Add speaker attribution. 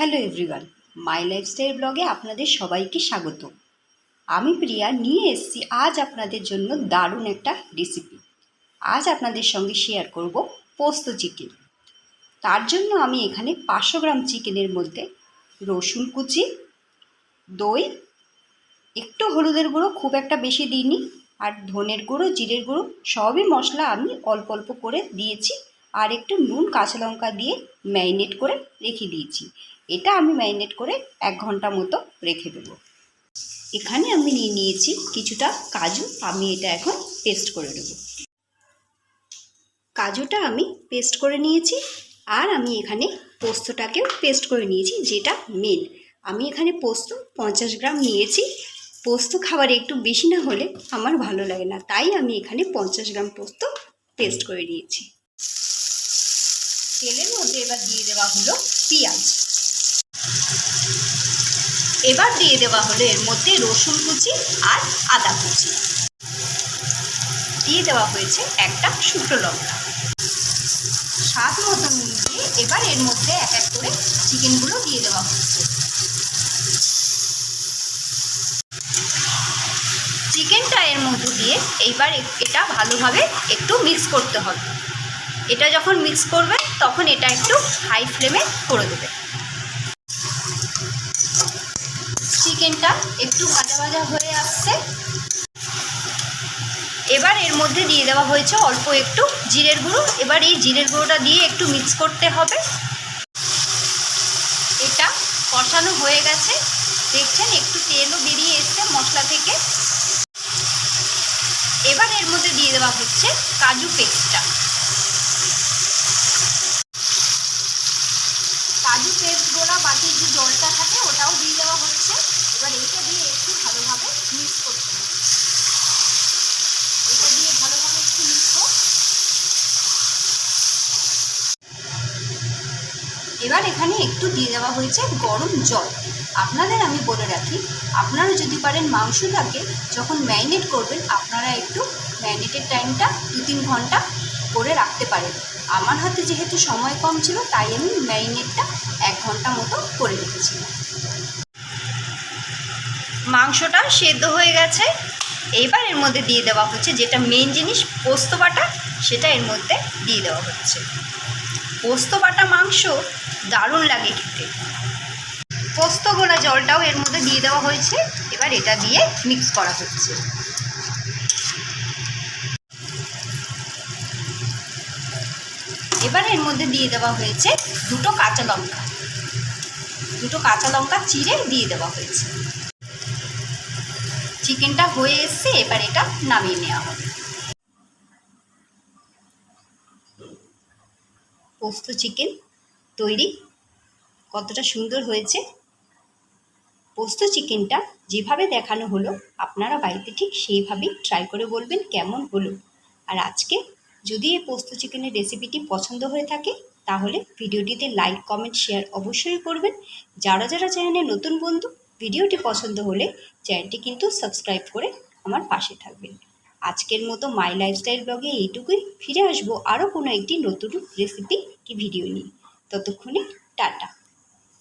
Speaker 1: Hello everyone, মাই lifestyle ব্লগে আপনাদের সবাইকে স্বাগত। আমি প্রিয়া, নিয়ে এসেছি আজ আপনাদের জন্য দারুণ একটা রেসিপি আজ আপনাদের সঙ্গে শেয়ার করব পোস্ত চিকেন তার জন্য আমি এখানে পাঁচশো গ্রাম চিকেনের মধ্যে রসুন কুচি, দই, একটু হলুদের গুঁড়ো, খুব একটা বেশি দিইনি, আর ধনের গুঁড়ো, জিরের গুঁড়ো, সবই মশলা আমি অল্প অল্প করে দিয়েছি, আর একটু নুন, কাঁচা লঙ্কা দিয়ে ম্যারিনেট করে রেখে দিয়েছি। এটা আমি ম্যারিনেট করে এক ঘণ্টা মতো রেখে দেবো। এখানে আমি নিয়ে নিয়েছি কিছুটা কাজু, আমি এটা এখন পেস্ট করে নেব। কাজুটা আমি পেস্ট করে নিয়েছি আর আমি এখানে পোস্তটাকেও পেস্ট করে নিয়েছি, যেটা মেন আমি এখানে পোস্ত পঞ্চাশ গ্রাম নিয়েছি। পোস্ত খাবার একটু বেশি না হলে আমার ভালো লাগে না, তাই আমি এখানে পঞ্চাশ গ্রাম পোস্ত পেস্ট করে নিয়েছি। তেলের মধ্যে এবার দিয়ে দেওয়া হলো পেঁয়াজ। এবার দিয়ে দেওয়া হলো এর মধ্যে রসুন কুচি আর আদা কুচি। দিয়ে দেওয়া হয়েছে একটা শুকনো লঙ্কা। স্বাদ মতো নুন দিয়ে এবার এর মধ্যে এক এক করে চিকেনগুলো দিয়ে দেওয়া হচ্ছে চিকেনটা এর মধ্যে দিয়ে এইবার এটা ভালোভাবে একটু মিক্স করতে হবে। এটা যখন মিক্স করবেন, তখন এটা একটু হাই ফ্লেমে করে দেবে চিকেনটা একটু ভাজা ভাজা হয়ে আসছে। এবার এর মধ্যে দিয়ে দেওয়া হয়েছে অল্প একটু জিরের গুঁড়ো। এবার এই জিরের গুঁড়োটা দিয়ে একটু মিক্স করতে হবে। এটা কষানো হয়ে গেছে। দেখছেন, একটু তেলও বেরিয়ে এসছে মশলা থেকে। এবার এর মধ্যে দিয়ে দেওয়া হচ্ছে কাজু পেস্টটা। কাজু পেস্ট গোলা বাটির যে জলটা থাকে, ওটাও দিয়ে দেওয়া হচ্ছে। এবার এটা দিয়ে একটু ভালোভাবে মিক্স করতে হবে। এটা দিয়ে ভালোভাবে একটু মিক্স এবার এখানে একটু দিয়ে দেওয়া হয়েছে গরম জল। আপনাদের আমি বলে রাখি, আপনারা যদি পারেন মাংস থাকে যখন ম্যারিনেট করবেন, আপনারা একটু ম্যারিনেটের টাইমটা দু তিন ঘণ্টা করে রাখতে পারেন। আমার হাতে যেহেতু সময় কম ছিল, তাই আমি ম্যারিনেটটা এক ঘণ্টা মতো করে রেখেছিলাম মাংসটা সেদ্ধ হয়ে গেছে। এইবার এর মধ্যে দিয়ে দেওয়া হচ্ছে যেটা মেন জিনিস, পোস্ত বাটা, সেটা এর মধ্যে দিয়ে দেওয়া হচ্ছে। পোস্ত বাটা মাংস দারুণ লাগে খেতে। পোস্ত গোলা জলটাও এর মধ্যে দিয়ে দেওয়া হয়েছে। এবার এটা দিয়ে মিক্স করা হচ্ছে। এবার এর মধ্যে দিয়ে দেওয়া হয়েছে দুটো কাঁচা লঙ্কা। দুটো কাঁচা লঙ্কা চিড়ে দিয়ে দেওয়া হয়েছে। চিকেনটা হয়ে এসছে, এবার এটা নামিয়ে নেওয়া হবে। পোস্ত চিকেন তৈরি, কতটা সুন্দর হয়েছে। পোস্ত চিকেনটা যেভাবে দেখানো হলো, আপনারা বাড়িতে ঠিক সেইভাবেই ট্রাই করে বলবেন কেমন হলো। আর আজকে যদি এই পোস্ত চিকেনের রেসিপিটি পছন্দ হয়ে থাকে, তাহলে ভিডিওটিতে লাইক কমেন্ট শেয়ার অবশ্যই করবেন। যারা যারা চ্যানেলে নতুন বন্ধু ভিডিওটি পছন্দ হলে চ্যানেলটি কিন্তু সাবস্ক্রাইব করে আমার পাশে থাকবেন। আজকের মতো মাই লাইফস্টাইল ব্লগে এইটুকুই। ফিরে আসব আরও কোনো একটি নতুন রেসিপি কি ভিডিও নিয়ে। ততক্ষণে টাটা।